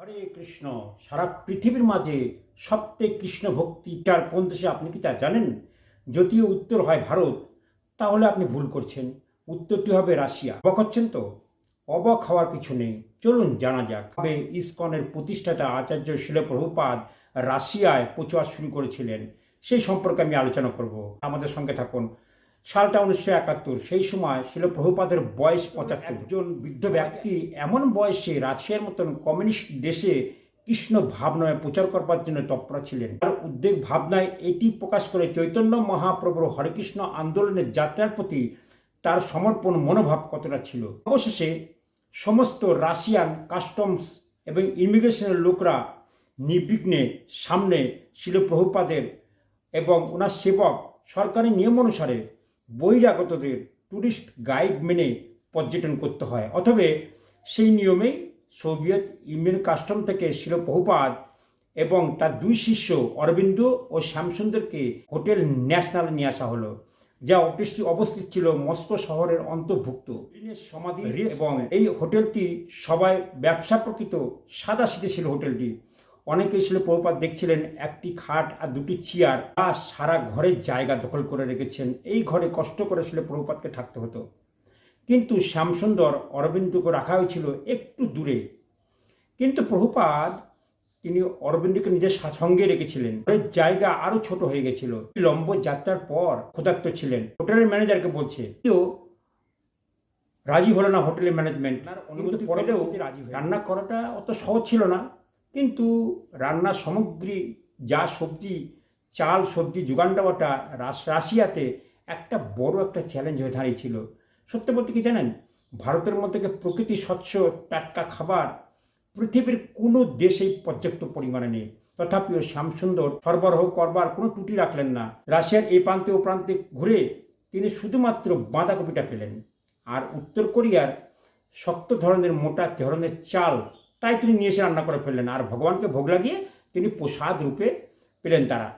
হরে কৃষ্ণ, সারা পৃথিবীর মাঝে সবথেকে কৃষ্ণ ভক্তিটার কোন দেশে আপনি কি তা জানেন? যদিও উত্তর হয় ভারত, তাহলে আপনি ভুল করছেন। উত্তরটি হবে রাশিয়া। অবাক হচ্ছেন তো? অবাক হওয়ার কিছু নেই। চলুন জানা যাক। তবে ইসকনের প্রতিষ্ঠাতা আচার্য শিলপ্রভুপাদ রাশিয়ায় প্রচার শুরু করেছিলেন। সেই সম্পর্কে আমি আলোচনা করব। আমাদের সঙ্গে থাকুন সালটা উনিশশো একাত্তর, সেই সময় ছিল প্রভুপাদের বয়স পঁচাত্তর। একজন বৃদ্ধ ব্যক্তি এমন বয়সে রাশিয়ার মতন কমিউনিস্ট দেশে কৃষ্ণ ভাবনায় প্রচার করবার জন্য তৎপরা ছিলেন। তার উদ্বেগ ভাবনায় এটি প্রকাশ করে চৈতন্য মহাপ্রভুর হরেকৃষ্ণ আন্দোলনের যাত্রার প্রতি তার সমর্পণ মনোভাব কতটা ছিল? অবশেষে সমস্ত রাশিয়ান কাস্টমস এবং ইমিগ্রেশনের লোকরা নির্বিঘ্নে সামনে ছিল প্রভুপাদের এবং ওনার সেবক সরকারি নিয়ম অনুসারে বহিরাগতদের ট্যুরিস্ট গাইড মেনে পর্যটন করতে হয় অথবা সেই নিয়মেই সোভিয়েত ইউনিয়ন কাস্টম থেকে শিল বহুপাদ এবং তার দুই শিষ্য অরবিন্দ ও শ্যামসুন্দরকে হোটেল ন্যাশনাল নিয়ে আসা হলো যা অফিসটি অবস্থিত ছিল মস্কো শহরের অন্তর্ভুক্ত। সমাধি এবং এই হোটেলটি সবাই ব্যবসা প্রকৃত সাদা সিধে ছিল হোটেলটি। অনেকেই ছিল প্রভুপাত দেখছিলেন একটি খাট আর দুটি চেয়ার যা সারা ঘরের জায়গা দখল করে রেখেছেন। এই ঘরে কষ্ট করে ছিল প্রভুপাতকে থাকতে হতো। কিন্তু শ্যামসুন্দর অরবিন্দকে রাখা হয়েছিল একটু দূরে। কিন্তু প্রভুপাদ তিনি অরবিন্দকে নিজের সঙ্গে রেখেছিলেন। ঘরের জায়গা আরও ছোট হয়ে গেছিল। লম্ব যাত্রার পর ক্ষুধার্ত ছিলেন। হোটেলের ম্যানেজারকে বলছে কেউ রাজি হলো না হোটেলের ম্যানেজমেন্ট। অনুমতি পড়লেও রান্না করাটা অত সহজ ছিল না। কিন্তু রান্নার সামগ্রী, যা সবজি, চাল, সবজি যোগান দেওয়াটা রাশিয়াতে একটা বড় একটা চ্যালেঞ্জ হয়ে দাঁড়িয়েছিল। সত্যি বলতে কি জানেন? ভারতের মধ্যে প্রকৃতি স্বচ্ছ, টাটকা খাবার, পৃথিবীর কোনো দেশেই পর্যাপ্ত পরিমাণে নেই। তথাপিও শ্যামসুন্দর, সরবরাহ করবার কোনো ত্রুটি রাখলেন না। রাশিয়ার এই প্রান্তে ও প্রান্তে ঘুরে তিনি শুধুমাত্র বাঁধাকপিটা পেলেন। আর উত্তর কোরিয়ার শক্ত ধরনের মোটা ধরনের চাল তাই তিনি নিয়ে এসে রান্না করে ফেললেন। আর ভগবানকে ভোগ লাগিয়ে তিনি প্রসাদ রূপে পেলেন তারা।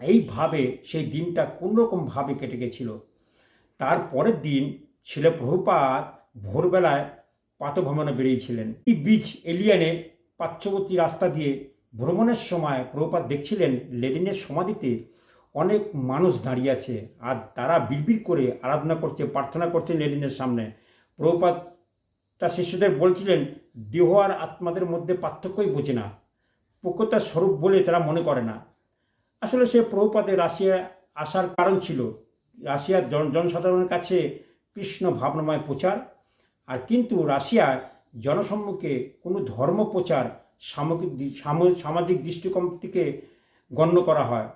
এইভাবে সেই দিনটা কোনোরকমভাবে কেটে গেছিল। তার পরের দিন ছিল প্রভুপাত ভোরবেলায় পাতভ্রমণে বেরিয়েছিলেন। এই বীজ এলিয়ানে পার্শ্ববর্তী রাস্তা দিয়ে ভ্রমণের সময় প্রভুপাত দেখছিলেন লেনিনের সমাধিতে অনেক মানুষ দাঁড়িয়ে আছে। আর তারা বিড়বিড় করে আরাধনা করছে, প্রার্থনা করছে লেনিনের সামনে। প্রভুপাত তার শিষ্যদের বলছিলেন, দেহ আর আত্মাদের মধ্যে পার্থক্যই বোঝে না। প্রকৃতার স্বরূপ বলে তারা মনে করে না। আসলে সে প্রভুপাতে রাশিয়া আসার কারণ ছিল। রাশিয়ার জন, জনসাধারণের কাছে কৃষ্ণ ভাবনাময় প্রচার, আর কিন্তু রাশিয়ার জনসম্মুখে কোনো ধর্ম প্রচার সামগ্রিক সাম- সামাজিক দৃষ্টিকোণ থেকে গণ্য করা হয়।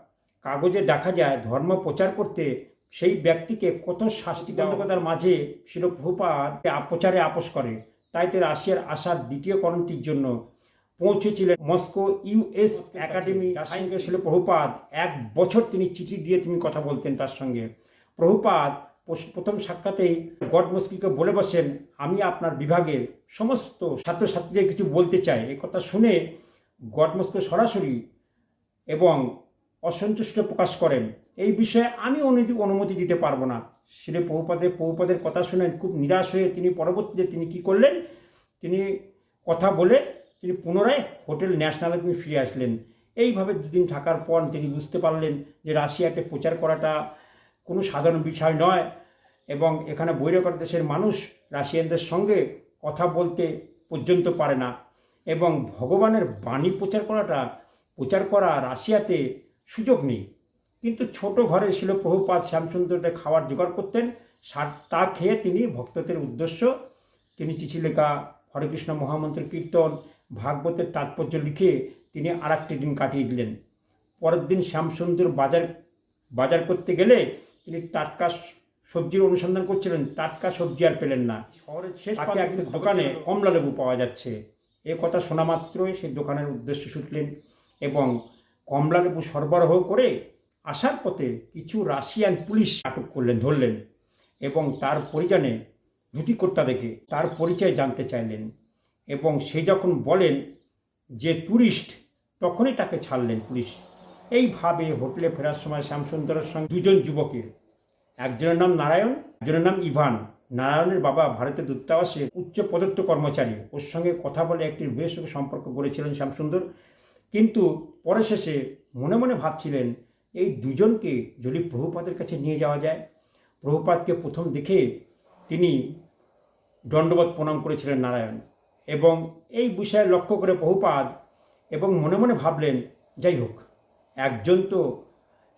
কাগজে দেখা যায়, ধর্ম প্রচার করতে সেই ব্যক্তিকে কত শাস্তিবন্ধকতার মাঝে ছিল প্রভুপাত প্রচারে আপোষ করে। তাই তো রাশিয়ার আসার দ্বিতীয় করণটির জন্য পৌঁছেছিলেন মস্কো ইউএস একাডেমি যার সঙ্গে ছিল প্রভুপাদ এক বছর তিনি চিঠি দিয়ে তিনি কথা বলতেন তার সঙ্গে। প্রভুপাদ পস- প্রথম সাক্ষাতেই গড মস্কিকে বলে বসেন আমি আপনার বিভাগের সমস্ত ছাত্রছাত্রীদের কিছু বলতে চাই। এই কথা শুনে গড মস্কো সরাসরি এবং অসন্তুষ্ট প্রকাশ করেন। এই বিষয়ে আমি অনুমতি দিতে পারব না। শিলে বহুপাদের বহুপাদের কথা শুনে খুব নিরাশ হয়ে তিনি পরবর্তীতে তিনি কি করলেন? তিনি কথা বলে তিনি পুনরায় হোটেল ন্যাশনালে তিনি ফিরে আসলেন। এইভাবে দুদিন থাকার পর তিনি বুঝতে পারলেন যে রাশিয়াতে প্রচার করাটা কোনো সাধারণ বিষয় নয় এবং এখানে বৈরকর দেশের মানুষ রাশিয়ানদের সঙ্গে কথা বলতে পর্যন্ত পারে না এবং ভগবানের বাণী প্রচার করাটা, প্রচার করা রাশিয়াতে সুযোগ নেই। কিন্তু ছোট ঘরে ছিল প্রভুপাত শ্যামসুন্দরদের খাওয়ার জোগাড় করতেন। সা- তা খেয়ে তিনি ভক্তদের উদ্দেশ্য তিনি চিঠি লেখা হরেকৃষ্ণ মহামন্ত্র কীর্তন ভাগবতের তাৎপর্য লিখে তিনি আর একটি দিন কাটিয়ে দিলেন। পরের দিন শ্যামসুন্দর বাজার বাজার করতে গেলে তিনি টাটকা সবজির অনুসন্ধান করছিলেন। টাটকা সবজি আর পেলেন না। শহরের শেষ পাকে এক দোকানে কমলা লেবু পাওয়া যাচ্ছে। এ কথা শোনা মাত্রই সেই দোকানের উদ্দেশ্য ছুটলেন এবং কমলা লেবু সরবরাহ করে আসার পথে কিছু রাশিয়ান পুলিশ আটক করলেন, ধরলেন এবং তার পরিজনে ধুতিকর্তা দেখে তার পরিচয় জানতে চাইলেন এবং সে যখন বলেন যে ট্যুরিস্ট তখনই তাকে ছাড়লেন পুলিশ। এইভাবে হোটেলে ফেরার সময় শ্যামসুন্দরের সঙ্গে দুজন যুবকের, একজনের নাম নারায়ণ, একজনের নাম ইভান। নারায়ণের বাবা ভারতের দূতাবাসে উচ্চ পদস্থ কর্মচারী। ওর সঙ্গে কথা বলে একটি বেশ সম্পর্ক গড়েছিলেন শ্যামসুন্দর। কিন্তু পরে শেষে মনে মনে ভাবছিলেন, এই দুজনকে যদি প্রভুপাদের কাছে নিয়ে যাওয়া যায়। প্রভুপাদকে প্রথম দেখে তিনি দণ্ডবত প্রণাম করেছিলেন নারায়ণ এবং এই বিষয়ে লক্ষ্য করে বহুপাদ এবং মনে মনে ভাবলেন, যাই হোক, একজন তো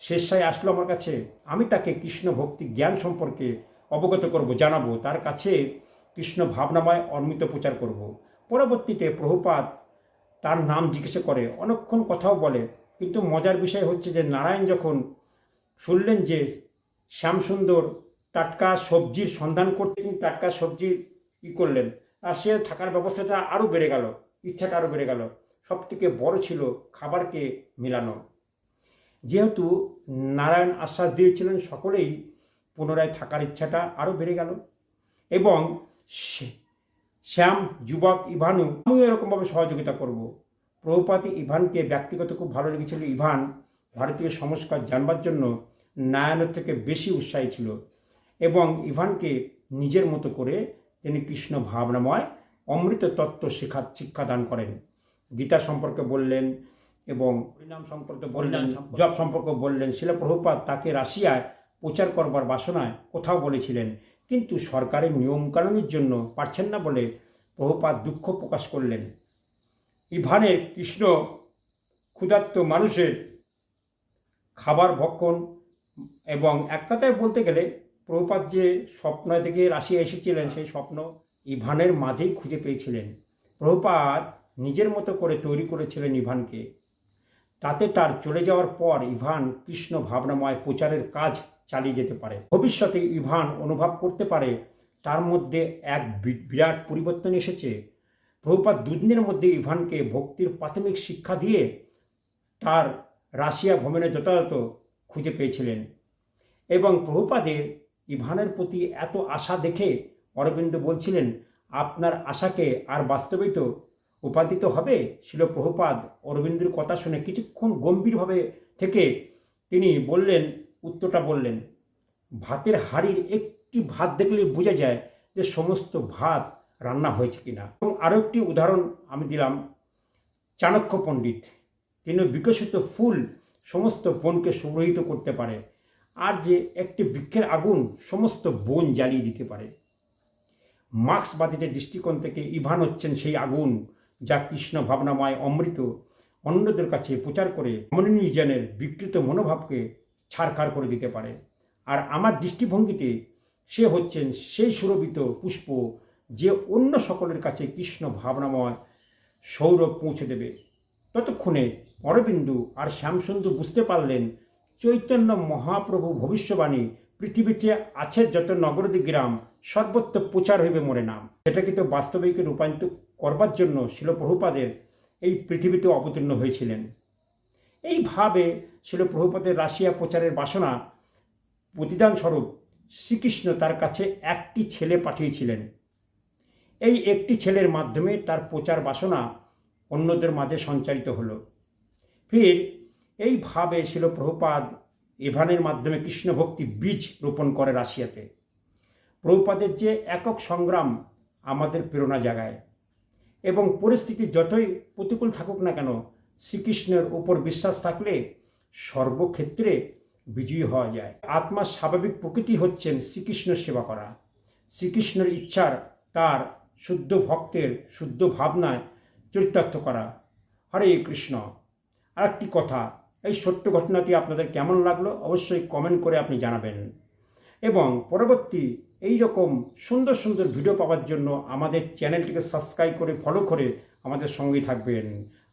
শেষায় আসলো আমার কাছে, আমি তাকে কৃষ্ণ ভক্তি জ্ঞান সম্পর্কে অবগত করব, জানাব, তার কাছে কৃষ্ণ ভাবনাময় অর্মিত প্রচার করব। পরবর্তীতে প্রভুপাদ তার নাম জিজ্ঞাসা করে, অনেকক্ষণ কথাও বলে। কিন্তু মজার বিষয় হচ্ছে যে নারায়ণ যখন শুনলেন যে শ্যামসুন্দর টাটকা সবজির সন্ধান করতে তিনি টাটকা সবজি ই করলেন, আর সে থাকার ব্যবস্থাটা আরও বেড়ে গেল, ইচ্ছাটা আরও বেড়ে গেল। সব থেকে বড় ছিল খাবারকে মেলানো। যেহেতু নারায়ণ আশ্বাস দিয়েছিলেন, সকলেই পুনরায় থাকার ইচ্ছাটা আরও বেড়ে গেল। এবং শ্যাম যুবক ইভানু আমিও এরকমভাবে সহযোগিতা করব। প্রভুপাতি ইভানকে ব্যক্তিগত খুব ভালো লেগেছিল। ইভান ভারতীয় সংস্কার জানবার জন্য নারায়ণের থেকে বেশি উৎসাহী ছিল এবং ইভানকে নিজের মতো করে তিনি কৃষ্ণ ভাবনাময় অমৃত তত্ত্ব শিক্ষা শিক্ষাদান করেন। গীতা সম্পর্কে বললেন এবং পরিণাম সম্পর্কে বললেন জব সম্পর্কে। বললেন। শিলা প্রভুপাত তাকে রাশিয়ায় প্রচার করবার বাসনায় কোথাও বলেছিলেন। কিন্তু সরকারের নিয়মকানুনের জন্য পারছেন না বলে প্রভুপাত দুঃখ প্রকাশ করলেন। ইভানের কৃষ্ণ ক্ষুধার্ত মানুষের খাবার ভক্ষণ এবং এক কথায় বলতে গেলে প্রভুপাত যে স্বপ্ন থেকে রাশিয়া এসেছিলেন, সেই স্বপ্ন ইভানের মাঝেই খুঁজে পেয়েছিলেন। প্রভুপাত নিজের মতো করে তৈরি করেছিলেন ইভানকে। তাতে তার চলে যাওয়ার পর ইভান কৃষ্ণ ভাবনাময় প্রচারের কাজ চালিয়ে যেতে পারে। ভবিষ্যতে ইভান অনুভব করতে পারে, তার মধ্যে এক বিরাট পরিবর্তন এসেছে। প্রভুপাত দুদিনের মধ্যে ইভানকে ভক্তির প্রাথমিক শিক্ষা দিয়ে তার রাশিয়া ভ্রমণে যথাযথ খুঁজে পেয়েছিলেন এবং প্রভুপাদের ইভানের প্রতি এত আশা দেখে অরবিন্দ বলছিলেন, আপনার আশাকে আর বাস্তবিত উপাদিত হবে? ছিল প্রভুপাদ অরবিন্দের কথা শুনে কিছুক্ষণ গম্ভীরভাবে থেকে তিনি বললেন উত্তরটা বললেন, ভাতের হাড়ির একটি ভাত দেখলে বোঝা যায় যে সমস্ত ভাত রান্না হয়েছে কিনা। এবং আরও একটি উদাহরণ আমি দিলাম, চাণক্য পণ্ডিত। তিনি বিকশিত ফুল সমস্ত বনকে সুগ্রহিত করতে পারে আর যে একটি বৃক্ষের আগুন সমস্ত বন জ্বালিয়ে দিতে পারে। মার্ক্সবাদীদের দৃষ্টিকোণ থেকে ইভান হচ্ছেন সেই আগুন যা কৃষ্ণ ভাবনাময় অমৃত অন্যদের কাছে প্রচার করে কমিউনিজনের বিকৃত মনোভাবকে ছাড়খাড় করে দিতে পারে। আর আমার দৃষ্টিভঙ্গিতে সে হচ্ছেন সেই সুরভিত পুষ্প যে অন্য সকলের কাছে কৃষ্ণ ভাবনাময় সৌরভ পৌঁছে দেবে। ততক্ষণে অরবিন্দু আর শ্যামসুন্দর বুঝতে পারলেন, চৈতন্য মহাপ্রভু ভবিষ্যবাণী পৃথিবীতে আছে যত নগরদী গ্রাম, সর্বত্র প্রচার হইবে মোরে নাম। সেটাকে তো বাস্তবিকে রূপায়িত করবার জন্য শিলপ্রভুপাদের এই পৃথিবীতে অবতীর্ণ হয়েছিলেন। এইভাবে শিলপ্রভুপাদের রাশিয়া প্রচারের বাসনা। প্রতিদানস্বরূপ শ্রীকৃষ্ণ তার কাছে একটি ছেলে পাঠিয়েছিলেন। এই একটি ছেলের মাধ্যমে তার প্রচার বাসনা অন্যদের মাঝে সঞ্চারিত হলো। ফির এইভাবে শিলপ্রভুপাদ এভানের মাধ্যমে কৃষ্ণভক্তি বীজ রোপণ করে রাশিয়াতে। প্রভুপাদের যে একক সংগ্রাম আমাদের প্রেরণা জাগায়। এবং পরিস্থিতি যতই প্রতিকূল থাকুক না কেন শ্রীকৃষ্ণের উপর বিশ্বাস থাকলে সর্বক্ষেত্রে বিজয়ী হওয়া যায়। আত্মার স্বাভাবিক প্রকৃতি হচ্ছেন শ্রীকৃষ্ণের সেবা করা। শ্রীকৃষ্ণের ইচ্ছার তার শুদ্ধ ভক্তের শুদ্ধ ভাবনায় চরিতার্থ করা। হরে কৃষ্ণ। আরেকটি কথা, এই সত্য ঘটনাটি আপনাদের কেমন লাগল অবশ্যই কমেন্ট করে আপনি জানাবেন। এবং পরবর্তী এই রকম সুন্দর সুন্দর ভিডিও পাওয়ার জন্য আমাদের চ্যানেলটিকে সাবস্ক্রাইব করে, ফলো করে আমাদের সঙ্গেই থাকবেন।